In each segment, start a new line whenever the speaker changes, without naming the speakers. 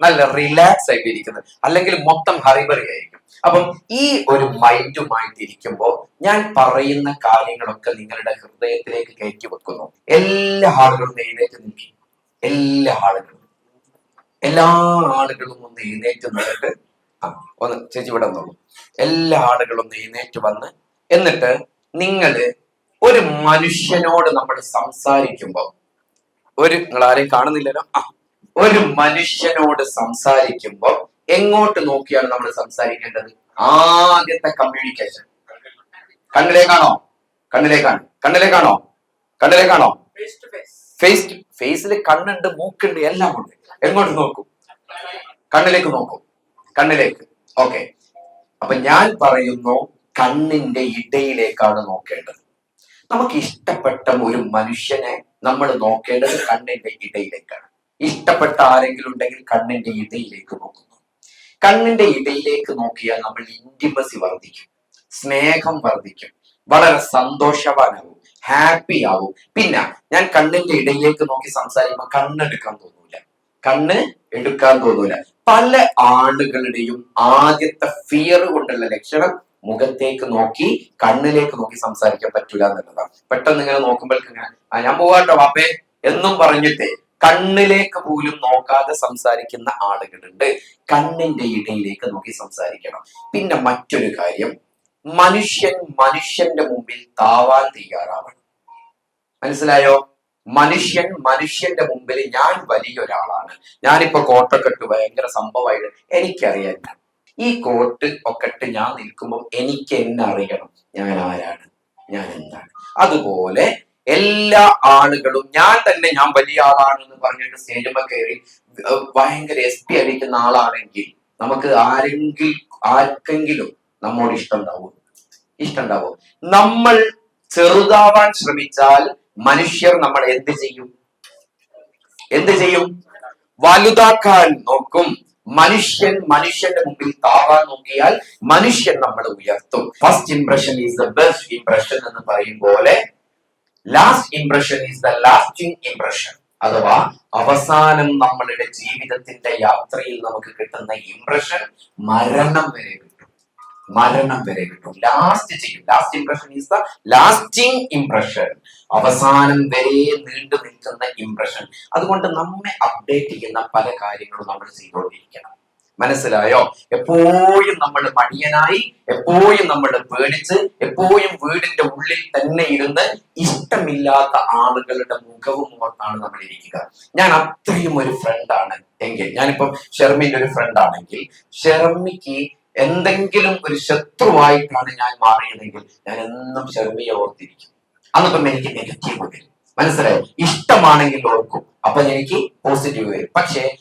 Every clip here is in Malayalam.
നല്ല റിലാക്സ് ആയിട്ട് ഇരിക്കുന്നത് അല്ലെങ്കിൽ മൊത്തം ഹറിബറി ആയിരിക്കും അപ്പം ഈ ഒരു മൈൻഡുമായിട്ട് ഇരിക്കുമ്പോൾ ഞാൻ പറയുന്ന കാര്യങ്ങളൊക്കെ നിങ്ങളുടെ ഹൃദയത്തിലേക്ക് കയറ്റി വെക്കുന്നു. എല്ലാ ആളുകളും എഴുന്നേറ്റ് നിൽക്കും. എല്ലാ ആളുകളും. എല്ലാ ആളുകളും ഒന്ന് എഴുന്നേറ്റ് നിന്നിട്ട് ആ ഒന്ന് ചേച്ചി ഇവിടെ നിന്നുള്ളൂ എല്ലാ ആളുകളും ഒന്ന് എഴുന്നേറ്റ് വന്ന് എന്നിട്ട് നിങ്ങൾ ഒരു മനുഷ്യനോട് നമ്മൾ സംസാരിക്കുമ്പോൾ ഒരു നിങ്ങൾ ആരെയും കാണുന്നില്ലല്ലോ? ആ ഒരു മനുഷ്യനോട് സംസാരിക്കുമ്പോൾ എങ്ങോട്ട് നോക്കിയാണ് നമ്മൾ സംസാരിക്കേണ്ടത്? ആദ്യത്തെ കമ്മ്യൂണിക്കേഷൻ കണ്ണിലേക്കാണോ? കണ്ണിലേക്കാണ്. കണ്ണിലേക്കാണോ? കണ്ണിലേക്കാണോ? ഫേസ് ടു ഫേസിൽ കണ്ണുണ്ട് മൂക്കുണ്ട് എല്ലാം ഉണ്ട്. എങ്ങോട്ട് നോക്കും? കണ്ണിലേക്ക് നോക്കും. കണ്ണിലേക്ക്. ഓക്കെ അപ്പൊ ഞാൻ പറയുന്നു കണ്ണിന്റെ ഇടയിലേക്കാണ് നോക്കേണ്ടത്. നമുക്ക് ഇഷ്ടപ്പെട്ട ഒരു മനുഷ്യനെ നമ്മൾ നോക്കേണ്ടത് കണ്ണിന്റെ ഇടയിലേക്കാണ്. ഇഷ്ടപ്പെട്ട ആരെങ്കിലും ഉണ്ടെങ്കിൽ കണ്ണിന്റെ ഇടയിലേക്ക് നോക്കുന്നു. കണ്ണിന്റെ ഇടയിലേക്ക് നോക്കിയാൽ നമ്മൾ ഇന്റിമസി വർദ്ധിക്കും. സ്നേഹം വർദ്ധിക്കും. വളരെ സന്തോഷവാനാവും. ഹാപ്പി ആവും. പിന്നെ ഞാൻ കണ്ണിന്റെ ഇടയിലേക്ക് നോക്കി സംസാരിക്കുമ്പോൾ കണ്ണെടുക്കാൻ തോന്നൂല. കണ്ണ് എടുക്കാൻ തോന്നൂല. പല ആളുകളുടെയും ആദ്യത്തെ ഫിയർ കൊണ്ടുള്ള ലക്ഷണം മുഖത്തേക്ക് നോക്കി കണ്ണിലേക്ക് നോക്കി സംസാരിക്കാൻ പറ്റൂല എന്നുള്ളതാണ്. പെട്ടെന്ന് ഇങ്ങനെ നോക്കുമ്പോൾ ഞാൻ പോവാട്ടോ വാപ്പേ എന്നും പറഞ്ഞിട്ട് കണ്ണിലേക്ക് പോലും നോക്കാതെ സംസാരിക്കുന്ന ആളുകളുണ്ട്. കണ്ണിന്റെ ഇടയിലേക്ക് നോക്കി സംസാരിക്കണം. പിന്നെ മറ്റൊരു കാര്യം മനുഷ്യൻ മനുഷ്യന്റെ മുമ്പിൽ താവാൻ തയ്യാറാവണം. മനസ്സിലായോ? മനുഷ്യൻ മനുഷ്യന്റെ മുമ്പിൽ ഞാൻ വലിയൊരാളാണ്. ഞാനിപ്പോ കോട്ടൊക്കെ ഇട്ട് ഭയങ്കര സംഭവമായിട്ട് എനിക്കറിയാൻ ഈ കോട്ട് ഒക്കെ ഇട്ട് ഞാൻ നിൽക്കുമ്പോൾ എനിക്ക് എന്നെ അറിയണം. ഞാൻ ആരാണ്? ഞാൻ എന്താണ്? അതുപോലെ എല്ലാ ആളുകളും ഞാൻ തന്നെ ഞാൻ വലിയ ആളാണ് എന്ന് പറഞ്ഞിട്ട് സ്റ്റേജുമ്പോ കയറി ഭയങ്കര എസ് പി അടിക്കുന്ന ആളാണെങ്കിൽ നമുക്ക് ആരെങ്കിൽ ആർക്കെങ്കിലും നമ്മോട് ഇഷ്ടം ഉണ്ടാവും ഇഷ്ടം ഉണ്ടാവും നമ്മൾ ചെറുതാവാൻ ശ്രമിച്ചാൽ മനുഷ്യർ നമ്മൾ എന്ത് ചെയ്യും? എന്ത് ചെയ്യും? വലുതാക്കാൻ നോക്കും. മനുഷ്യൻ മനുഷ്യന്റെ മുമ്പിൽ താവാൻ നോക്കിയാൽ മനുഷ്യൻ നമ്മൾ ഉയർത്തും. First impression is the best impression എന്ന് പറയും പോലെ last impression is the lasting impression അഥവാ അവസാനം നമ്മളുടെ ജീവിതത്തിന്റെ യാത്രയിൽ നമുക്ക് കിട്ടുന്ന ഇംപ്രഷൻ മരണം വരെ കിട്ടും. മരണം വരെ കിട്ടും. ലാസ്റ്റ് ചെയ്യും. Last impression is the lasting impression അവസാനം വരെ നീണ്ടു നിൽക്കുന്ന ഇംപ്രഷൻ അതുകൊണ്ട് നമ്മെ അപ്ഡേറ്റ് ചെയ്യുന്ന പല കാര്യങ്ങളും നമ്മൾ ചെയ്തുകൊണ്ടിരിക്കണം. മനസ്സിലായോ? എപ്പോഴും നമ്മൾ മടിയനായി എപ്പോഴും നമ്മൾ പേടിച്ച് എപ്പോഴും വീടിന്റെ ഉള്ളിൽ തന്നെ ഇരുന്ന് ഇഷ്ടമില്ലാത്ത ആളുകളുടെ മുഖവും ഓർത്താണ് നമ്മൾ ഇരിക്കുക. ഞാൻ അത്രയും ഒരു ഫ്രണ്ടാണ് എങ്കിൽ ഞാനിപ്പം ഷെർമിന്റെ ഒരു ഫ്രണ്ട് ആണെങ്കിൽ ഷെർമിക്ക് എന്തെങ്കിലും ഒരു ശത്രുവായിട്ടാണ് ഞാൻ മാറിയതെങ്കിൽ ഞാൻ എന്നും ഷെർമിയെ ഓർത്തിരിക്കും. അന്നപ്പം എനിക്ക് നെഗറ്റീവ് വരും. മനസ്സിലായി? ഇഷ്ടമാണെങ്കിൽ ഓർക്കും. അപ്പൊ എനിക്ക് പോസിറ്റീവ് വരും. പക്ഷേ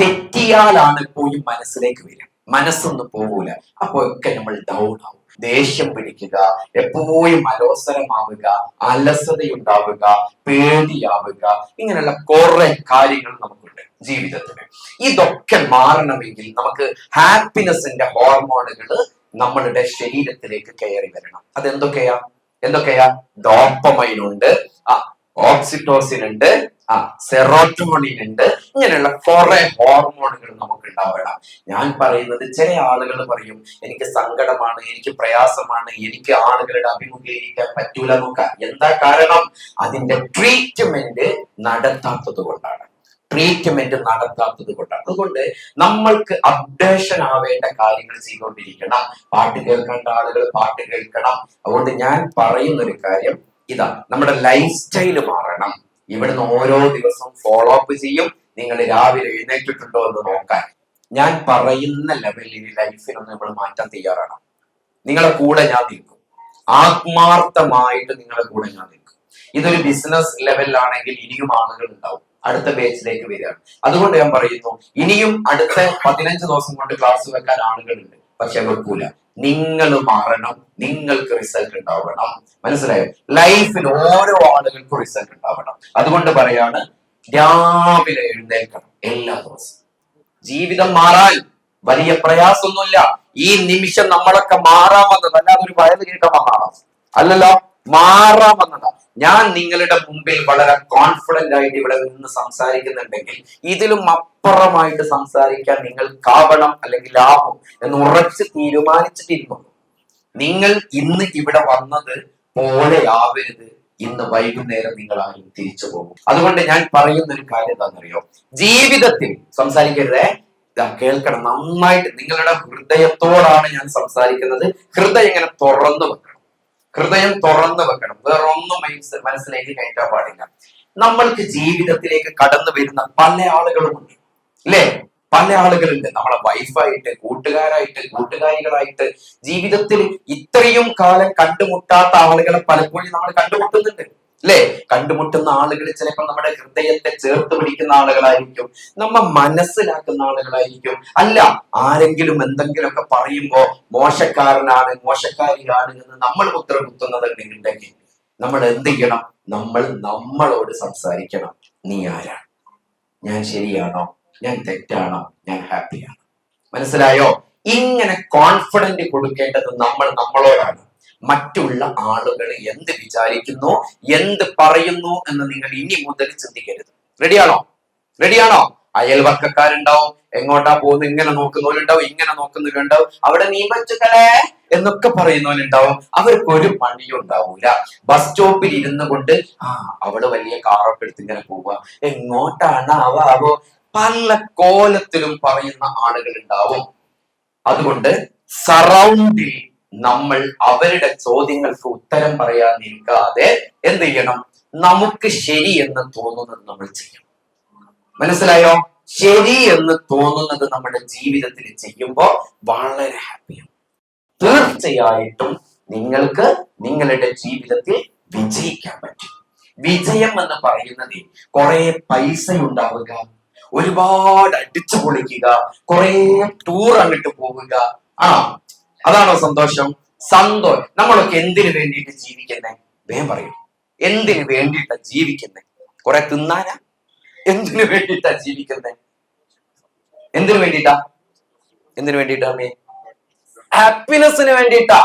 തെറ്റിയാലാണ് പോയി മനസ്സിലേക്ക് വരിക. മനസ്സൊന്നും പോകൂല. അപ്പൊ ഒക്കെ നമ്മൾ ഡൗൺ ആവും. ദേഷ്യം പിടിക്കുക എപ്പോഴും അലോസരമാവുക അലസതയുണ്ടാവുക പേടിയാവുക ഇങ്ങനെയുള്ള കുറെ കാര്യങ്ങൾ നമുക്കുണ്ട് ജീവിതത്തിന് ഇതൊക്കെ മാറണമെങ്കിൽ നമുക്ക് ഹാപ്പിനെസിന്റെ ഹോർമോണുകൾ നമ്മളുടെ ശരീരത്തിലേക്ക് കയറി വരണം. അതെന്തൊക്കെയാ? എന്തൊക്കെയാ? ഡോപ്പമൈൻ ഉണ്ട്. ആ ഓക്സിറ്റോസിൻ ഉണ്ട്. ആ സെറോട്ടോണിൻ ഉണ്ട്. ഇങ്ങനെയുള്ള കുറെ ഹോർമോണുകൾ നമുക്ക് ഉണ്ടാവുക ഞാൻ പറയുന്നത് ചില ആളുകൾ പറയും എനിക്ക് സങ്കടമാണ് എനിക്ക് പ്രയാസമാണ് എനിക്ക് ആളുകളുടെ അഭിമുഖീകരിക്കാൻ പറ്റൂല നോക്ക എന്താ കാരണം? അതിന്റെ ട്രീറ്റ്മെന്റ് നടത്താത്തത് കൊണ്ടാണ്. ട്രീറ്റ്മെന്റ് നടത്താത്തത് കൊണ്ടാണ്. അതുകൊണ്ട് നമ്മൾക്ക് അപ്ഡേഷൻ ആവേണ്ട കാര്യങ്ങൾ ചെയ്തുകൊണ്ടിരിക്കണം. പാട്ട് കേൾക്കേണ്ട ആളുകൾ പാട്ട് കേൾക്കണം. അതുകൊണ്ട് ഞാൻ പറയുന്ന ഒരു കാര്യം ഇതാ നമ്മുടെ ലൈഫ് സ്റ്റൈൽ മാറണം. ഇവിടുന്ന് ഓരോ ദിവസവും ഫോളോ അപ്പ് ചെയ്യും. നിങ്ങൾ രാവിലെ എഴുന്നേറ്റിട്ടുണ്ടോ എന്ന് നോക്കാൻ. ഞാൻ പറയുന്ന ലെവലിൽ ലൈഫിനൊന്ന് നമ്മൾ മാറ്റാൻ തയ്യാറാണ്. നിങ്ങളെ കൂടെ ഞാൻ നിൽക്കും. ആത്മാർത്ഥമായിട്ട് നിങ്ങളെ കൂടെ ഞാൻ നിൽക്കും. ഇതൊരു ബിസിനസ് ലെവലിലാണെങ്കിൽ ഇനിയും ആളുകൾ ഉണ്ടാവും. അടുത്ത ബാച്ചിലേക്ക് വരികയാണ്. അതുകൊണ്ട് ഞാൻ പറയുന്നു ഇനിയും അടുത്ത പതിനഞ്ച് ദിവസം കൊണ്ട് ക്ലാസ് വെക്കാൻ ആളുകളുണ്ട്. പക്ഷെ വെക്കൂല. നിങ്ങൾ മാറണം നിങ്ങൾക്ക് റിസൾട്ട് ഉണ്ടാവണം. മനസ്സിലായോ? ലൈഫിൽ ഓരോ ആളുകൾക്കും റിസൾട്ട് ഉണ്ടാവണം. അതുകൊണ്ട് പറയാണ് രാവിലെ എഴുന്നേൽക്കണം എല്ലാ ദിവസവും. ജീവിതം മാറാൻ വലിയ പ്രയാസമൊന്നുമില്ല. ഈ നിമിഷം നമ്മളൊക്കെ മാറാമെന്നത് അല്ലാതെ ഒരു വയത് കേൾക്കാൻ മാറാം അല്ലല്ലോ. മാറാമെന്നതാ ഞാൻ നിങ്ങളുടെ മുമ്പിൽ വളരെ കോൺഫിഡന്റ് ആയിട്ട് ഇവിടെ നിന്ന് സംസാരിക്കുന്നുണ്ടെങ്കിൽ ഇതിലും അപ്പുറമായിട്ട് സംസാരിക്കാൻ നിങ്ങൾ കാവണം അല്ലെങ്കിൽ ആവും എന്ന് ഉറച്ച് തീരുമാനിച്ചിട്ടിരുന്നു നിങ്ങൾ ഇന്ന് ഇവിടെ വന്നത് പോലെയാവരുത് ഇന്ന് വൈകുന്നേരം നിങ്ങൾ ആരും തിരിച്ചു പോകും. അതുകൊണ്ട് ഞാൻ പറയുന്ന ഒരു കാര്യം എന്താണെന്നറിയോ? ജീവിതത്തിൽ സംസാരിക്കരുതേ. കേൾക്കണം. നന്നായിട്ട് നിങ്ങളുടെ ഹൃദയത്തോടാണ് ഞാൻ സംസാരിക്കുന്നത്. ഹൃദയം ഇങ്ങനെ തുറന്നു വെക്കണം. ഹൃദയം തുറന്നു വെക്കണം. വേറെ ഒന്നും മനസ്സ് മനസ്സിലേക്ക് കയറ്റാൻ പാടില്ല. നമ്മൾക്ക് ജീവിതത്തിലേക്ക് കടന്നു വരുന്ന പല ആളുകളുമുണ്ട്. അല്ലേ പല ആളുകളുണ്ട്. നമ്മളെ വൈഫായിട്ട് കൂട്ടുകാരായിട്ട് കൂട്ടുകാരികളായിട്ട് ജീവിതത്തിൽ ഇത്രയും കാലം കണ്ടുമുട്ടാത്ത ആളുകളെ പലപ്പോഴും നമ്മൾ കണ്ടുമുട്ടുന്നുണ്ട്. അല്ലേ കണ്ടുമുട്ടുന്ന ആളുകൾ ചിലപ്പോൾ നമ്മുടെ ഹൃദയത്തെ ചേർത്ത് പിടിക്കുന്ന ആളുകളായിരിക്കും. നമ്മ മനസ്സിലാക്കുന്ന ആളുകളായിരിക്കും. അല്ല ആരെങ്കിലും എന്തെങ്കിലുമൊക്കെ പറയുമ്പോ മോശക്കാരനാണ് മോശക്കാരിയാണ് എന്ന് നമ്മൾ ഉത്തരം കുത്തുന്നത് ഉണ്ടെങ്കിൽ നമ്മൾ എന്ത് ചെയ്യണം? നമ്മൾ നമ്മളോട് സംസാരിക്കണം. നീ ആരാണ്? ഞാൻ ശരിയാണോ? ഞാൻ തെറ്റാണോ? ഞാൻ ഹാപ്പിയാണോ. മനസ്സിലായോ? ഇങ്ങനെ കോൺഫിഡന്റ് കൊടുക്കേണ്ടത് നമ്മൾ നമ്മളോടാണ്. മറ്റുള്ള ആളുകൾ എന്ത് വിചാരിക്കുന്നു എന്ത് പറയുന്നു എന്ന് നിങ്ങൾ ഇനി മുതൽ ചിന്തിക്കരുത്. റെഡിയാണോ റെഡിയാണോ അയൽവർക്കക്കാരുണ്ടാവും എങ്ങോട്ടാ പോകുന്നത് ഇങ്ങനെ നോക്കുന്നവരുണ്ടാവും ഇങ്ങനെ നോക്കുന്നവരുണ്ടാവും അവിടെ നീ വെച്ചുകളെ എന്നൊക്കെ പറയുന്നവരുണ്ടാവും അവർക്ക് ഒരു പണിയും ഉണ്ടാവൂല. ബസ് സ്റ്റോപ്പിൽ ഇരുന്നു കൊണ്ട് ആ അവൾ വലിയ കാറൊക്കെ എടുത്ത് ഇങ്ങനെ പോവുക. എങ്ങോട്ടാണ് അവ അവോ പല കോലത്തിലും പറയുന്ന ആളുകൾ ഉണ്ടാവും അതുകൊണ്ട് സറൗണ്ടിൽ നമ്മൾ അവരുടെ ചോദ്യങ്ങൾക്ക് ഉത്തരം പറയാൻ നിൽക്കാതെ എന്ത് ചെയ്യണം? നമുക്ക് ശരി എന്ന് തോന്നുന്നത് നമ്മൾ ചെയ്യണം. മനസ്സിലായോ? ശരി എന്ന് തോന്നുന്നത് നമ്മുടെ ജീവിതത്തിൽ ചെയ്യുമ്പോൾ വളരെ ഹാപ്പിയാണ് തീർച്ചയായിട്ടും നിങ്ങൾക്ക് നിങ്ങളുടെ ജീവിതത്തിൽ വിജയിക്കാൻ പറ്റും. വിജയം എന്ന് പറയുന്നത് കുറെ പൈസ ഉണ്ടാവുക ഒരുപാട് അടിച്ചു പൊളിക്കുക കുറെ ടൂർ അങ്ങോട്ട് പോവുക. ആ അതാണോ സന്തോഷം? സന്തോഷം. നമ്മളൊക്കെ എന്തിനു വേണ്ടിയിട്ട് ജീവിക്കുന്നേ? വേഗം പറയൂ. എന്തിനു വേണ്ടിയിട്ടാ ജീവിക്കുന്നേ? കുറെ തിന്നാനാ? എന്തിനു വേണ്ടിയിട്ടാ ജീവിക്കുന്നേ? എന്തിനു വേണ്ടിട്ടാ എന്തിനു വേണ്ടിയിട്ടാ അമ്മേ? ഹാപ്പിനെസ്സിന് വേണ്ടിട്ടാ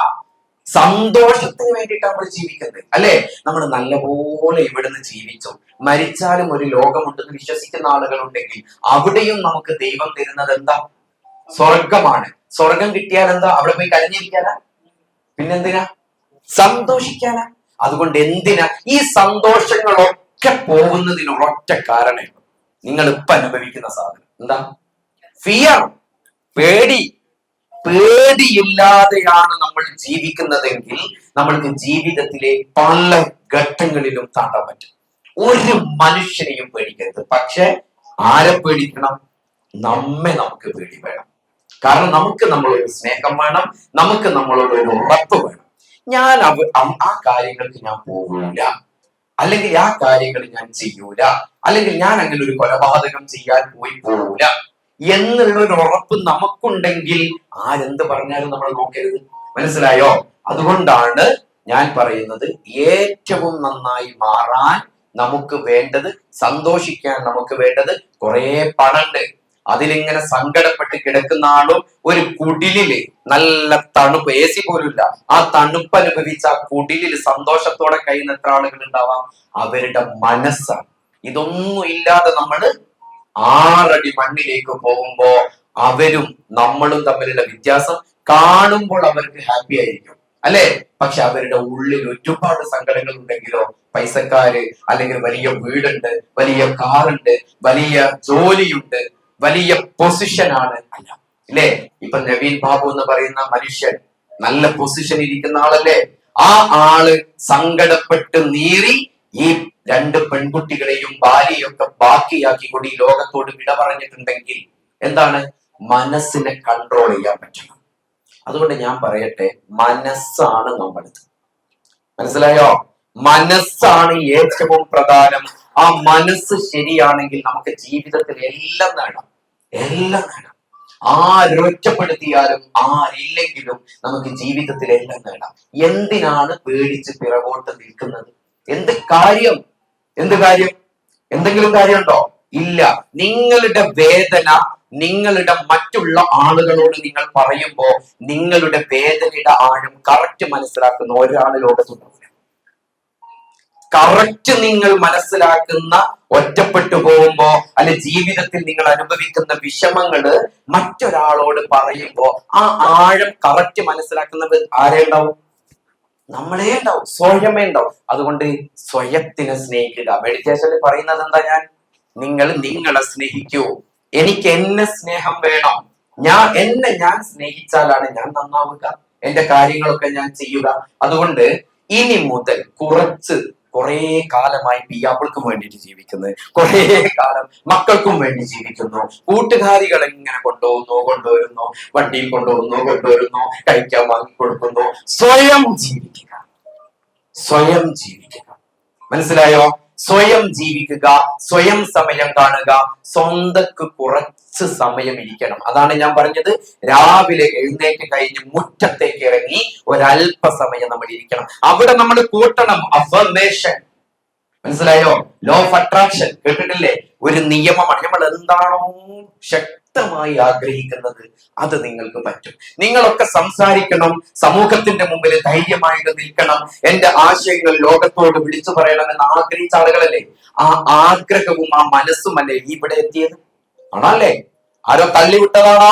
സന്തോഷത്തിന് വേണ്ടിട്ടാ നമ്മൾ ജീവിക്കുന്നത് അല്ലെ? നമ്മൾ നല്ലപോലെ ഇവിടുന്ന് ജീവിച്ചു. മരിച്ചാലും ഒരു ലോകമുണ്ടെന്ന് വിശ്വസിക്കുന്ന ആളുകളുണ്ടെങ്കിൽ അവിടെയും നമുക്ക് ദൈവം തരുന്നത് എന്താ? സ്വർഗമാണ് സ്വർഗം കിട്ടിയാൽ എന്താ അവിടെ പോയി കരഞ്ഞിരിക്കാനാ? പിന്നെന്തിനാ? സന്തോഷിക്കാനാ? അതുകൊണ്ട് എന്തിനാ ഈ സന്തോഷങ്ങളൊക്കെ പോകുന്നതിനുള്ള ഒറ്റ കാരണേ. നിങ്ങൾ ഇപ്പൊ അനുഭവിക്കുന്ന സാധനം. എന്താ? ഫിയർ പേടി. പേടിയില്ലാതെയാണ് നമ്മൾ ജീവിക്കുന്നതെങ്കിൽ നമ്മൾക്ക് ജീവിതത്തിലെ പല ഘട്ടങ്ങളിലും താണ്ടാൻ പറ്റും. ഒരു മനുഷ്യനെയും പേടിക്കരുത്. പക്ഷെ ആരെ പേടിക്കണം? നമ്മെ നമുക്ക് പേടി വേണം. കാരണം നമുക്ക് നമ്മളൊരു സ്നേഹം വേണം നമുക്ക് നമ്മളോട് ഒരു ഉറപ്പ് വേണം. ഞാൻ ആ കാര്യങ്ങൾക്ക് ഞാൻ പോകൂല. അല്ലെങ്കിൽ ആ കാര്യങ്ങൾ ഞാൻ ചെയ്യൂല. അല്ലെങ്കിൽ ഞാൻ അങ്ങനെ ഒരു കൊലപാതകം ചെയ്യാൻ പോയി പോകൂല. എന്നുള്ള ഒരു ഉറപ്പ് നമുക്കുണ്ടെങ്കിൽ ആരെന്ത് പറഞ്ഞാലും നമ്മൾ നോക്കരുത്. മനസ്സിലായോ? അതുകൊണ്ടാണ് ഞാൻ പറയുന്നത് ഏറ്റവും നന്നായി മാറാൻ നമുക്ക് വേണ്ടത് സന്തോഷിക്കാൻ നമുക്ക് വേണ്ടത് കുറെ പണുണ്ട് അതിലിങ്ങനെ സങ്കടപ്പെട്ട് കിടക്കുന്ന ആളും ഒരു കുടിലിൽ നല്ല തണുപ്പ് എ സി പോലുമില്ല. ആ തണുപ്പ് അനുഭവിച്ച ആ കുടിലിൽ സന്തോഷത്തോടെ കഴിയുന്ന എത്ര ആളുകൾ ഉണ്ടാവാം? അവരുടെ മനസ്സാണ്. ഇതൊന്നും ഇല്ലാതെ നമ്മൾ ആറടി മണ്ണിലേക്ക് പോകുമ്പോ അവരും നമ്മളും തമ്മിലുള്ള വ്യത്യാസം കാണുമ്പോൾ അവർക്ക് ഹാപ്പി ആയിരിക്കും. അല്ലെ? പക്ഷെ അവരുടെ ഉള്ളിൽ ഒരുപാട് സങ്കടങ്ങൾ ഉണ്ടെങ്കിലോ പൈസക്കാര് അല്ലെങ്കിൽ വലിയ വീടുണ്ട് വലിയ കാറുണ്ട് വലിയ ജോലിയുണ്ട് വലിയ പൊസിഷനാണ് അല്ല ഇല്ലേ? ഇപ്പൊ നവീൻ ബാബു എന്ന് പറയുന്ന മനുഷ്യൻ നല്ല പൊസിഷൻ ഇരിക്കുന്ന ആളല്ലേ? ആ ആൾ സങ്കടപ്പെട്ട് നീറി ഈ രണ്ട് പെൺകുട്ടികളെയും ഭാര്യയൊക്കെ ബാക്കിയാക്കി ഈ ലോകത്തോട് വിട പറഞ്ഞിട്ടുണ്ടെങ്കിൽ എന്താണ്? മനസ്സിനെ കൺട്രോൾ ചെയ്യാൻ പറ്റണം. അതുകൊണ്ട് ഞാൻ പറയട്ടെ മനസ്സാണ് നമ്മളത്. മനസ്സിലായോ? മനസ്സാണ് ഏറ്റവും പ്രധാനം. ആ മനസ്സ് ശരിയാണെങ്കിൽ നമുക്ക് ജീവിതത്തിൽ എല്ലാം നേടാം. എല്ലാം നേടാം ആരൊറ്റപ്പെടുത്തിയാലും ആരില്ലെങ്കിലും നമുക്ക് ജീവിതത്തിൽ എല്ലാം നേടാം എന്തിനാണ് പേടിച്ച് പിറകോട്ട് നിൽക്കുന്നത്? എന്ത് കാര്യം? എന്ത് കാര്യം? എന്തെങ്കിലും കാര്യമുണ്ടോ? ഇല്ല. നിങ്ങളുടെ വേദന നിങ്ങളുടെ മറ്റുള്ള ആളുകളോട് നിങ്ങൾ പറയുമ്പോ നിങ്ങളുടെ വേദനയുടെ ആഴം കറക്റ്റ് മനസ്സിലാക്കുന്ന ഒരാളിലോട് ലോകത്തുണ്ടാവില്ല കറക്റ്റ് നിങ്ങൾ മനസ്സിലാക്കുന്ന ഒറ്റപ്പെട്ടു പോകുമ്പോ അല്ലെ ജീവിതത്തിൽ നിങ്ങൾ അനുഭവിക്കുന്ന വിഷമങ്ങൾ മറ്റൊരാളോട് പറയുമ്പോ ആ ആഴം കറക്റ്റ് മനസ്സിലാക്കുന്നത് ആരേ ഉണ്ടാവും? നമ്മളെ ഉണ്ടാവും സ്വയമേ ഉണ്ടാവും. അതുകൊണ്ട് സ്വയത്തിനെ സ്നേഹിക്കുക. മെഡിറ്റേഷനിൽ പറയുന്നത് എന്താ ഞാൻ? നിങ്ങൾ നിങ്ങളെ സ്നേഹിക്കൂ. എനിക്ക് എന്നെ സ്നേഹം വേണം. ഞാൻ എന്നെ ഞാൻ സ്നേഹിച്ചാലാണ് ഞാൻ നന്നാവുക. എന്റെ കാര്യങ്ങളൊക്കെ ഞാൻ ചെയ്യുക. അതുകൊണ്ട് ഇനി മുതൽ കുറച്ച് കുറേ കാലമായി പിയാപ്പിൾക്കും വേണ്ടിയിട്ട് ജീവിക്കുന്നത് കുറേ കാലം മക്കൾക്കും വേണ്ടി ജീവിക്കുന്നു. കൂട്ടുകാരികൾ ഇങ്ങനെ കൊണ്ടുപോകുന്നു കൊണ്ടുവരുന്നു. വണ്ടിയിൽ കൊണ്ടുപോകുന്നു കൊണ്ടുവരുന്നു. കഴിക്കാൻ വാങ്ങി കൊടുക്കുന്നു. സ്വയം ജീവിക്കുക. സ്വയം ജീവിക്കുക. മനസ്സിലായോ? സ്വയം ജീവിക്കുക സ്വയം സമയം കാണുക സ്വന്തക്ക് കുറച്ച് സമയം ഇരിക്കണം. അതാണ് ഞാൻ പറഞ്ഞത്. രാവിലെ എഴുന്നേറ്റ് കഴിഞ്ഞ് മുറ്റത്തേക്ക് ഇറങ്ങി ഒരല്പസമയം നമ്മൾ ഇരിക്കണം. അവിടെ നമ്മൾ കൂട്ടണം. അഫർമേഷൻ മനസ്സിലായോ? ലോ ഓഫ് അട്രാക്ഷൻ കേട്ടിട്ടില്ലേ? ഒരു നിയമമാണ്. നമ്മൾ എന്താണോ ശക്തമായി ആഗ്രഹിക്കുന്നത് അത് നിങ്ങൾക്ക് പറ്റും. നിങ്ങളൊക്കെ സംസാരിക്കണം സമൂഹത്തിന്റെ മുമ്പിൽ ധൈര്യമായിട്ട് നിൽക്കണം എന്റെ ആശയങ്ങൾ ലോകത്തോട് വിളിച്ചു പറയണമെന്ന് ആഗ്രഹിച്ച ആളുകളല്ലേ? ആ ആഗ്രഹവും ആ മനസ്സുമല്ലേ ഇവിടെ എത്തിയത്? ആണല്ലേ? ആരോ തള്ളിവിട്ടതാണോ?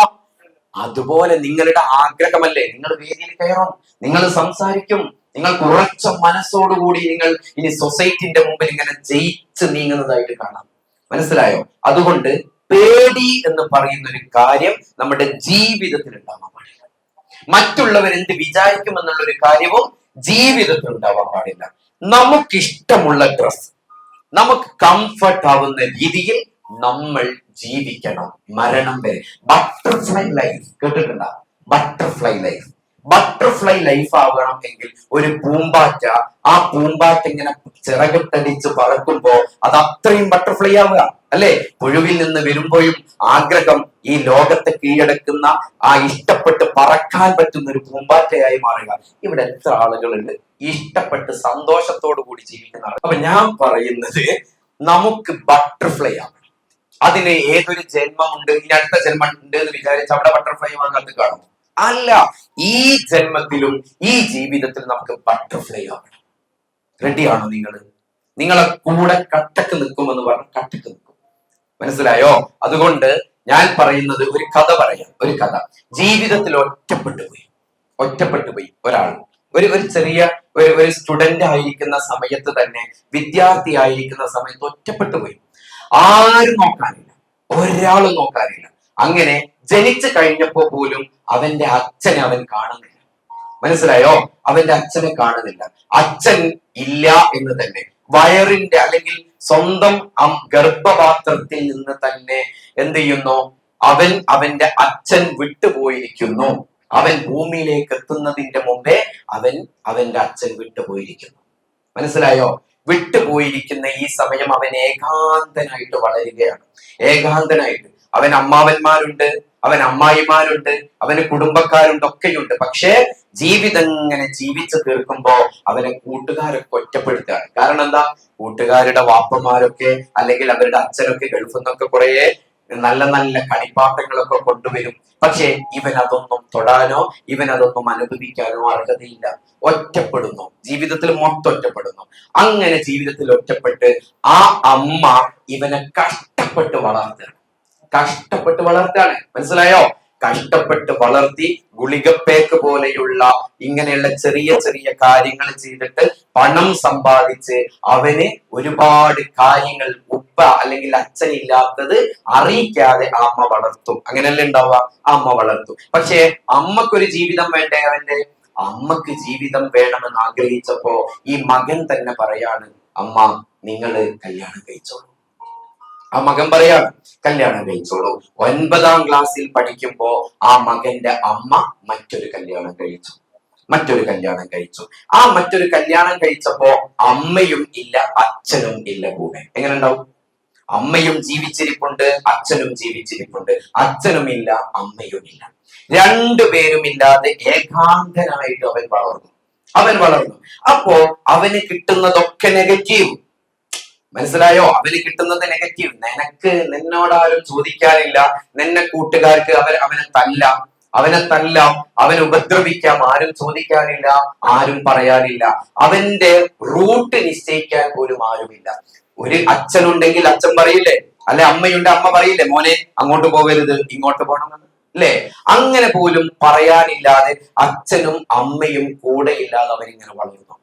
അതുപോലെ നിങ്ങളുടെ ആഗ്രഹമല്ലേ? നിങ്ങൾ വേദിയിൽ കയറും നിങ്ങൾ സംസാരിക്കും. നിങ്ങൾ ഉറച്ച മനസ്സോടുകൂടി നിങ്ങൾ ഇനി സൊസൈറ്റിന്റെ മുമ്പിൽ ഇങ്ങനെ ജയിച്ച് നീങ്ങുന്നതായിട്ട് കാണാം. മനസ്സിലായോ? അതുകൊണ്ട് പേടി എന്ന് പറയുന്ന ഒരു കാര്യം നമ്മുടെ ജീവിതത്തിൽ ഉണ്ടാവാൻ പാടില്ല. മറ്റുള്ളവർ എന്ത് വിചാരിക്കുമെന്നുള്ള ഒരു കാര്യവും ജീവിതത്തിൽ ഉണ്ടാവാൻ പാടില്ല. നമുക്കിഷ്ടമുള്ള ഡ്രസ് നമുക്ക് കംഫർട്ട് ആവുന്ന രീതിയിൽ നമ്മൾ ജീവിക്കണം. മരണം വരെ. ബട്ടർഫ്ലൈ ലൈഫ് കേട്ടിട്ടുണ്ടോ? ബട്ടർഫ്ലൈ ലൈഫ് ബട്ടർഫ്ലൈ ലൈഫ് ആവണം എങ്കിൽ ഒരു പൂമ്പാറ്റ ആ പൂമ്പാറ്റ ഇങ്ങനെ ചിറകിട്ടടിച്ച് പറക്കുമ്പോ അത് അത്രയും ബട്ടർഫ്ലൈ ആവുക അല്ലെ? പുഴുവിൽ നിന്ന് വരുമ്പോഴും ആഗ്രഹം ഈ ലോകത്തെ കീഴടക്കുന്ന ആ ഇഷ്ടപ്പെട്ട് പറക്കാൻ പറ്റുന്ന ഒരു പൂമ്പാറ്റയായി മാറുക. ഇവിടെ എത്ര ആളുകളുണ്ട്? ഇഷ്ടപ്പെട്ട് സന്തോഷത്തോടു കൂടി ജീവിക്കുന്ന ആളുകൾ. അപ്പൊ ഞാൻ പറയുന്നത് നമുക്ക് ബട്ടർഫ്ലൈ ആവണം. അതിന് ഏതൊരു ജന്മമുണ്ട്? ഇനി അടുത്ത ജന്മം ഉണ്ട് എന്ന് വിചാരിച്ച് അവിടെ ബട്ടർഫ്ലൈ വാങ്ങാത്ത കാണും. അല്ല ഈ ജന്മത്തിലും ഈ ജീവിതത്തിലും നമുക്ക് ബട്ടർഫ്ലൈ ആവണം റെഡിയാണോ നിങ്ങൾ? നിങ്ങളെ കൂടെ കട്ടക്ക് നിൽക്കുമെന്ന് പറഞ്ഞ് കട്ടക്ക് നിൽക്കും. മനസ്സിലായോ? അതുകൊണ്ട് ഞാൻ പറയുന്നത് ഒരു കഥ പറയാം ഒരു കഥ. ജീവിതത്തിൽ ഒറ്റപ്പെട്ടു പോയി. ഒറ്റപ്പെട്ടു പോയി ഒരാൾ. ഒരു ഒരു ചെറിയ ഒരു ഒരു സ്റ്റുഡന്റ് ആയിരിക്കുന്ന സമയത്ത് തന്നെ വിദ്യാർത്ഥി ആയിരിക്കുന്ന സമയത്ത് ഒറ്റപ്പെട്ടു പോയി. ആരും നോക്കാനില്ല. ഒരാളും നോക്കാനില്ല. അങ്ങനെ ജനിച്ചു കഴിഞ്ഞപ്പോ പോലും അവന്റെ അച്ഛനെ അവൻ കാണുന്നില്ല. മനസ്സിലായോ? അവന്റെ അച്ഛനെ കാണുന്നില്ല. അച്ഛൻ ഇല്ല എന്ന് തന്നെ വയറിന്റെ അല്ലെങ്കിൽ സ്വന്തം ഗർഭപാത്രത്തിൽ നിന്ന് തന്നെ എന്ത് ചെയ്യുന്നു? അവൻ അവന്റെ അച്ഛൻ വിട്ടുപോയിരിക്കുന്നു. അവൻ ഭൂമിയിലേക്ക് എത്തുന്നതിന്റെ മുമ്പേ അവൻ അവന്റെ അച്ഛൻ വിട്ടുപോയിരിക്കുന്നു. മനസ്സിലായോ? വിട്ടുപോയിരിക്കുന്ന ഈ സമയം അവൻ ഏകാന്തനായിട്ട് വളരുകയാണ്. ഏകാന്തനായിട്ട്. അവൻ അമ്മാവന്മാരുണ്ട് അവൻ അമ്മായിമാരുണ്ട് അവന് കുടുംബക്കാരുണ്ട് ഒക്കെയുണ്ട്. പക്ഷേ ജീവിതം ഇങ്ങനെ ജീവിച്ചു തീർക്കുമ്പോ അവനെ കൂട്ടുകാരൊക്കെ ഒറ്റപ്പെടുത്തുകയാണ്. കാരണം എന്താ? കൂട്ടുകാരുടെ വാപ്പന്മാരൊക്കെ അല്ലെങ്കിൽ അവരുടെ അച്ഛനൊക്കെ ഗൾഫിൽ നിന്നൊക്കെ കുറെ നല്ല നല്ല കളിപ്പാട്ടങ്ങളൊക്കെ കൊണ്ടുവരും. പക്ഷെ ഇവൻ അതൊന്നും തൊടാനോ ഇവൻ അതൊന്നും അനുഭവിക്കാനോ അർഹതയില്ല. ഒറ്റപ്പെടുന്നു. ജീവിതത്തിൽ മൊത്തം ഒറ്റപ്പെടുന്നു. അങ്ങനെ ജീവിതത്തിൽ ഒറ്റപ്പെട്ട് ആ അമ്മ ഇവനെ കഷ്ടപ്പെട്ട് വളർത്തുകയാണ്. കഷ്ടപ്പെട്ട് വളർത്താണ് മനസ്സിലായോ? കഷ്ടപ്പെട്ട് വളർത്തി ഗുളികപ്പേക്ക് പോലെയുള്ള ഇങ്ങനെയുള്ള ചെറിയ ചെറിയ കാര്യങ്ങൾ ചെയ്തിട്ട് പണം സമ്പാദിച്ച് അവന് ഒരുപാട് കാര്യങ്ങൾ ഉപ്പ അല്ലെങ്കിൽ അച്ഛൻ ഇല്ലാത്തത് അറിയിക്കാതെ അമ്മ വളർത്തും. അങ്ങനെയല്ലേ ഉണ്ടാവുക? അമ്മ വളർത്തും. പക്ഷേ അമ്മക്കൊരു ജീവിതം വേണ്ടേ അവന്റെ അമ്മയ്ക്ക് ജീവിതം വേണമെന്ന് ആഗ്രഹിച്ചപ്പോ ഈ മകൻ തന്നെ പറയാണ് അമ്മ നിങ്ങൾ കല്യാണം കഴിച്ചോളൂ. ആ മകൻ പറയാണ് കല്യാണം കഴിച്ചോളൂ. ഒൻപതാം ക്ലാസ്സിൽ പഠിക്കുമ്പോ ആ മകന്റെ അമ്മ മറ്റൊരു കല്യാണം കഴിച്ചു. മറ്റൊരു കല്യാണം കഴിച്ചു. ആ മറ്റൊരു കല്യാണം കഴിച്ചപ്പോ അമ്മയും ഇല്ല അച്ഛനും ഇല്ല കൂടെ. എങ്ങനെ ഉണ്ടാവും അമ്മയും ജീവിച്ചിരിപ്പുണ്ട് അച്ഛനും ജീവിച്ചിരിപ്പുണ്ട്. അച്ഛനും ഇല്ല അമ്മയും ഇല്ല. രണ്ടുപേരും ഇല്ലാതെ ഏകാന്തനായിട്ട് അവൻ വളർന്നു. അവൻ വളർന്നു. അപ്പോ അവന് കിട്ടുന്നതൊക്കെ നെഗറ്റീവ് മനസ്സിലായോ? അവന് കിട്ടുന്നത് നെഗറ്റീവ് നിനക്ക് നിന്നോടാരും ചോദിക്കാനില്ല. നിന്നെ കൂട്ടുകാർക്ക് അവർ അവനെ തല്ല. അവനെ തല്ല. അവനെ ഉപദ്രവിക്കാം. ആരും ചോദിക്കാനില്ല. ആരും പറയാനില്ല. അവന്റെ റൂട്ട് നിശ്ചയിക്കാൻ പോലും ആരുമില്ല. ഒരു അച്ഛനുണ്ടെങ്കിൽ അച്ഛൻ പറയില്ലേ? അല്ലെ അമ്മയുണ്ട് അമ്മ പറയില്ലേ? മോനെ അങ്ങോട്ട് പോകരുത്. ഇങ്ങോട്ട് പോകണമെന്ന് അല്ലേ? അങ്ങനെ പോലും പറയാനില്ലാതെ അച്ഛനും അമ്മയും കൂടെ ഇല്ലാതെ അവരിങ്ങനെ വളർന്നു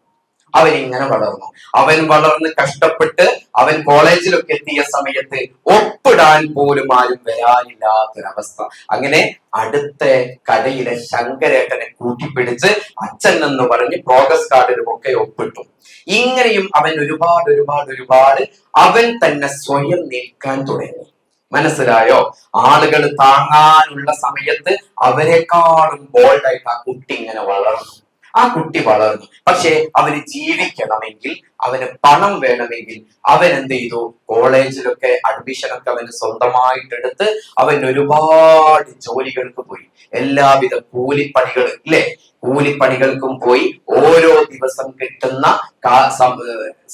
അവനിങ്ങനെ വളർന്നു. അവൻ വളർന്ന് കഷ്ടപ്പെട്ട് അവൻ കോളേജിലൊക്കെ എത്തിയ സമയത്ത് ഒപ്പിടാൻ പോലും ആരും വരാനില്ലാത്തൊരവസ്ഥ. അങ്ങനെ അടുത്ത കടയിലെ ശങ്കരേട്ടനെ കൂട്ടിപ്പിടിച്ച് അച്ഛൻ എന്ന് പറഞ്ഞ് പ്രോഗ്രസ് കാർഡിലും ഒക്കെ ഒപ്പിട്ടു. ഇങ്ങനെയും അവൻ ഒരുപാട് ഒരുപാട് ഒരുപാട് അവൻ തന്നെ സ്വയം നിൽക്കാൻ തുടങ്ങി. മനസ്സിലായോ? ആളുകൾ താങ്ങാനുള്ള സമയത്ത് അവരെക്കാളും ബോൾഡായിട്ട് ആ കുട്ടി ഇങ്ങനെ വളർന്നു. ആ കുട്ടി വളർന്നു. പക്ഷേ അവന് ജീവിക്കണമെങ്കിൽ അവന് പണം വേണമെങ്കിൽ അവൻ എന്ത് ചെയ്തു? കോളേജിലൊക്കെ അഡ്മിഷൻ ഒക്കെ അവന് സ്വന്തമായിട്ട് എടുത്ത് അവൻ ഒരുപാട് ജോലികൾക്ക് പോയി. എല്ലാവിധ കൂലിപ്പണികൾ ഇല്ലേ? കൂലിപ്പണികൾക്കും പോയി. ഓരോ ദിവസം കിട്ടുന്ന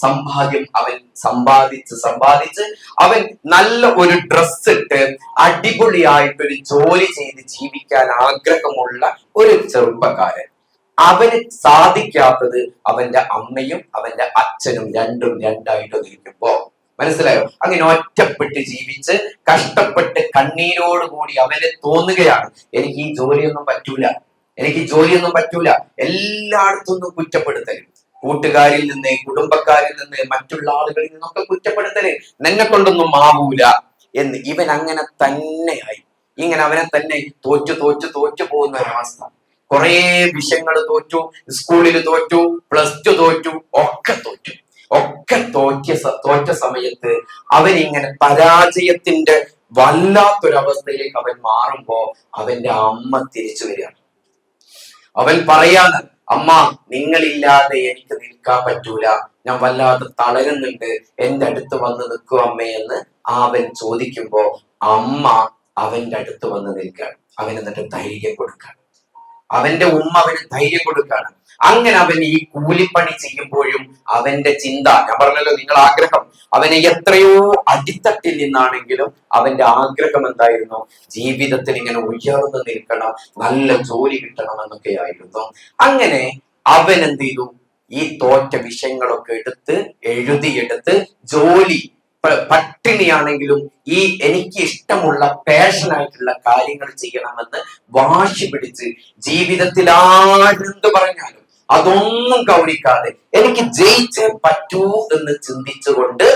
സമ്പാദ്യം അവൻ സമ്പാദിച്ച് സമ്പാദിച്ച് അവൻ നല്ല ഒരു ഡ്രസ് ഇട്ട് അടിപൊളിയായിട്ടൊരു ജോലി ചെയ്ത് ജീവിക്കാൻ ആഗ്രഹമുള്ള ഒരു ചെറുപ്പക്കാരൻ. അവന് സാധിക്കാത്തത് അവന്റെ അമ്മയും അവന്റെ അച്ഛനും രണ്ടും രണ്ടായിട്ട് നിൽക്കുമ്പോ മനസ്സിലായോ? അങ്ങനെ ഒറ്റപ്പെട്ട് ജീവിച്ച് കഷ്ടപ്പെട്ട് കണ്ണീരോടുകൂടി അവന് തോന്നുകയാണ്. എനിക്ക് ഈ ജോലിയൊന്നും പറ്റൂല. എനിക്ക് ഈ ജോലിയൊന്നും പറ്റൂല. എല്ലായിടത്തുനിന്നും കുറ്റപ്പെടുത്തലും. കൂട്ടുകാരിൽ നിന്ന് കുടുംബക്കാരിൽ നിന്ന് മറ്റുള്ള ആളുകളിൽ നിന്നൊക്കെ കുറ്റപ്പെടുത്തൽ. നിന്നെ കൊണ്ടൊന്നും ആവൂല എന്ന് ഇവൻ അങ്ങനെ തന്നെയായി. ഇങ്ങനെ അവനെ തന്നെ തോറ്റു തോറ്റു തോറ്റു പോകുന്ന ഒരവസ്ഥ കുറേ വിഷയങ്ങൾ തോറ്റു സ്കൂളിൽ തോറ്റു പ്ലസ് ടു തോറ്റു ഒക്കെ തോറ്റു. ഒക്കെ തോറ്റ തോറ്റ സമയത്ത് അവനിങ്ങനെ പരാജയത്തിന്റെ വല്ലാത്തൊരവസ്ഥയിലേക്ക് അവൻ മാറുമ്പോ അവന്റെ അമ്മ തിരിച്ചു വരികയാണ് അവൻ പറയാണ് അമ്മ നിങ്ങളില്ലാതെ എനിക്ക് നിൽക്കാൻ പറ്റൂല. ഞാൻ വല്ലാതെ തളരുന്നുണ്ട്. എന്റെ അടുത്ത് വന്ന് നിൽക്കൂ അമ്മയെന്ന് അവൻ ചോദിക്കുമ്പോ അമ്മ അവന്റെ അടുത്ത് വന്ന് നിൽക്കുകയാണ്. അവൻ എന്നിട്ട് ധൈര്യം കൊടുക്കുകയാണ്. അവന്റെ ഉമ്മ അവന് ധൈര്യം കൊടുക്കുകയാണ് അങ്ങനെ അവൻ ഈ കൂലിപ്പണി ചെയ്യുമ്പോഴും അവന്റെ ചിന്ത ഞാൻ പറഞ്ഞല്ലോ നിങ്ങൾ ആഗ്രഹം അവനെ എത്രയോ അടിത്തട്ടിൽ നിന്നാണെങ്കിലും അവന്റെ ആഗ്രഹം എന്തായിരുന്നു? ജീവിതത്തിൽ ഇങ്ങനെ ഉയർന്നു നിൽക്കണം നല്ല ജോലി കിട്ടണം എന്നൊക്കെ ആയിരുന്നു. അങ്ങനെ അവൻ എന്ത് ചെയ്തു? ഈ തോറ്റ വിഷയങ്ങളൊക്കെ എടുത്ത് എഴുതിയെടുത്ത് ജോലി പട്ടിണിയാണെങ്കിലും ഈ എനിക്ക് ഇഷ്ടമുള്ള പാഷനായിട്ടുള്ള കാര്യങ്ങൾ ചെയ്യണമെന്ന് വാശി പിടിച്ച് ജീവിതത്തിൽ ആരെന്ത് പറഞ്ഞാലും അതൊന്നും കൗരിക്കാതെ എനിക്ക് ജയിച്ചേ പറ്റൂ എന്ന് ചിന്തിച്ചുകൊണ്ട്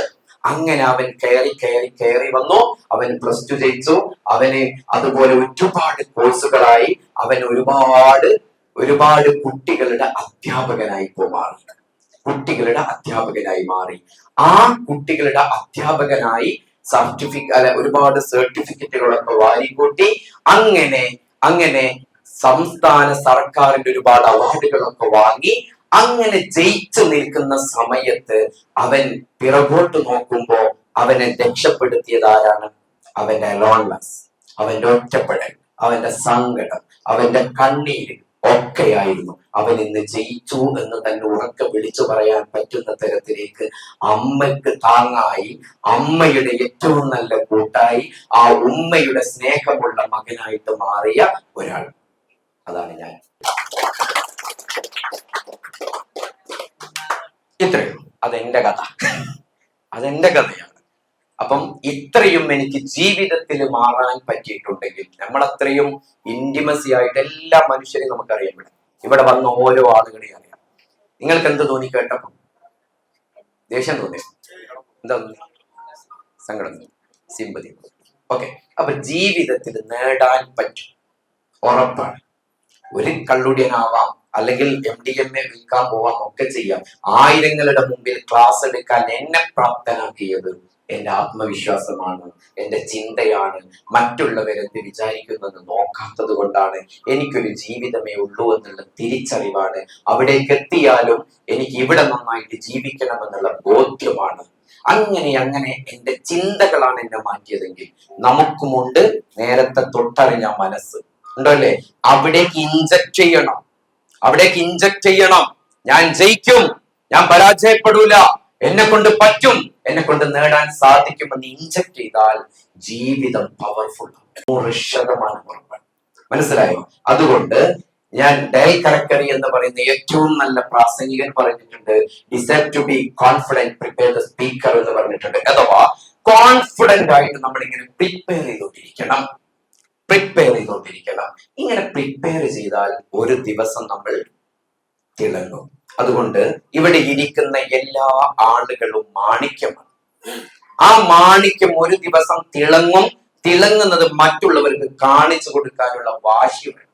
അങ്ങനെ അവൻ കയറി കയറി കയറി വന്നു. അവൻ പ്ലസ് ടു ജയിച്ചു. അവന് അതുപോലെ ഒരുപാട് കോഴ്സുകളായി അവൻ ഒരുപാട് ഒരുപാട് കുട്ടികളുടെ അധ്യാപകനായി പോകാറുണ്ട് കുട്ടികളുടെ അധ്യാപകനായി മാറി. ആ കുട്ടികളുടെ അധ്യാപകനായി സർട്ടിഫിക്ക അല്ല ഒരുപാട് സർട്ടിഫിക്കറ്റുകളൊക്കെ വാരിക്കൂട്ടി അങ്ങനെ അങ്ങനെ സംസ്ഥാന സർക്കാരിന്റെ ഒരുപാട് അവാർഡുകളൊക്കെ വാങ്ങി അങ്ങനെ ജയിച്ചു നിൽക്കുന്ന സമയത്ത് അവൻ പിറകോട്ട് നോക്കുമ്പോ അവനെ രക്ഷപ്പെടുത്തിയത് ആരാണ്? അവന്റെ ലോൺലെസ് അവന്റെ ഒറ്റപ്പെടൽ അവന്റെ സങ്കടം അവന്റെ കണ്ണീര്. ഒക്കെയായിരുന്നു. അവൻ ഇന്ന് ജയിച്ചു എന്ന് തന്നെ ഉറക്കെ വിളിച്ചു പറയാൻ പറ്റുന്ന തരത്തിലേക്ക് അമ്മയ്ക്ക് താങ്ങായി. അമ്മയുടെ ഏറ്റവും നല്ല കൂട്ടായി. ആ ഉമ്മയുടെ സ്നേഹമുള്ള മകനായിട്ട് മാറിയ ഒരാൾ. അതാണ് ഞാൻ. ഇത്രയും അതെന്റെ കഥ. അതെന്റെ കഥയാണ്. അപ്പം ഇത്രയും എനിക്ക് ജീവിതത്തിൽ മാറാൻ പറ്റിയിട്ടുണ്ടെങ്കിൽ നമ്മൾ അത്രയും ഇന്റിമസി ആയിട്ട് എല്ലാ മനുഷ്യരെയും നമുക്കറിയാം ഇവിടെ ഇവിടെ വന്ന ഓരോ ആളുകളെയും അറിയാം. നിങ്ങൾക്ക് എന്ത് തോന്നി കേട്ടപ്പം? ദേഷ്യം തോന്നി എന്താ സങ്കടം സിമ്പതി ഓക്കെ അപ്പൊ ജീവിതത്തിൽ നേടാൻ പറ്റും. ഉറപ്പാണ്. ഒരു കള്ളുടിയനാവാം അല്ലെങ്കിൽ എം ഡി എം എ വിൽക്കാൻ പോവാം ഒക്കെ ചെയ്യാം. ആയിരങ്ങളുടെ മുമ്പിൽ ക്ലാസ് എടുക്കാൻ എന്നെ പ്രാപ്തനാക്കിയത് എന്റെ ആത്മവിശ്വാസമാണ് എന്റെ ചിന്തയാണ്. മറ്റുള്ളവരെന്ത് വിചാരിക്കുന്നെന്ന് നോക്കാത്തത് കൊണ്ടാണ്. എനിക്കൊരു ജീവിതമേ ഉള്ളൂ എന്നുള്ള തിരിച്ചറിവാണ്. അവിടേക്ക് എത്തിയാലും എനിക്ക് ഇവിടെ നന്നായിട്ട് ജീവിക്കണം എന്നുള്ള ബോധ്യമാണ്. അങ്ങനെ അങ്ങനെ എന്റെ ചിന്തകളാണ് എന്നെ മാറ്റിയതെങ്കിൽ നമുക്കുമുണ്ട് നേരത്തെ തൊട്ടറിഞ്ഞ മനസ്സ്. ഉണ്ടോ അല്ലേ? അവിടേക്ക് ഇഞ്ചക്ട് ചെയ്യണം. അവിടേക്ക് ഇഞ്ചക്ട് ചെയ്യണം. ഞാൻ ജയിക്കും. ഞാൻ പരാജയപ്പെടൂല. എന്നെ കൊണ്ട് പറ്റും. എന്നെ കൊണ്ട് നേടാൻ സാധിക്കുമെന്ന് ഇഞ്ചക്ട് ചെയ്താൽ ജീവിതം പവർഫുൾ നൂറ് ശതമാനം മനസ്സിലായോ? അതുകൊണ്ട് ഞാൻ ഡയൽ കറക്കറി എന്ന് പറയുന്ന ഏറ്റവും നല്ല പ്രാസംഗികൻ പറഞ്ഞിട്ടുണ്ട്. Decide to be confident prepare the speaker എന്ന് പറഞ്ഞിട്ടുണ്ട്. അഥവാ കോൺഫിഡന്റ് ആയിട്ട് നമ്മൾ ഇങ്ങനെ പ്രിപ്പയർ ചെയ്തുകൊണ്ടിരിക്കണം പ്രിപ്പയർ ചെയ്തുകൊണ്ടിരിക്കണം ഇങ്ങനെ പ്രിപ്പയർ ചെയ്താൽ ഒരു ദിവസം നമ്മൾ തിളങ്ങും. അതുകൊണ്ട് ഇവിടെ ഇരിക്കുന്ന എല്ലാ ആളുകളും മാണിക്യമാണ്. ആ മാണിക്യം ഒരു ദിവസം തിളങ്ങും തിളങ്ങുന്നത് മറ്റുള്ളവർക്ക് കാണിച്ചു കൊടുക്കാനുള്ള വാശി വേണം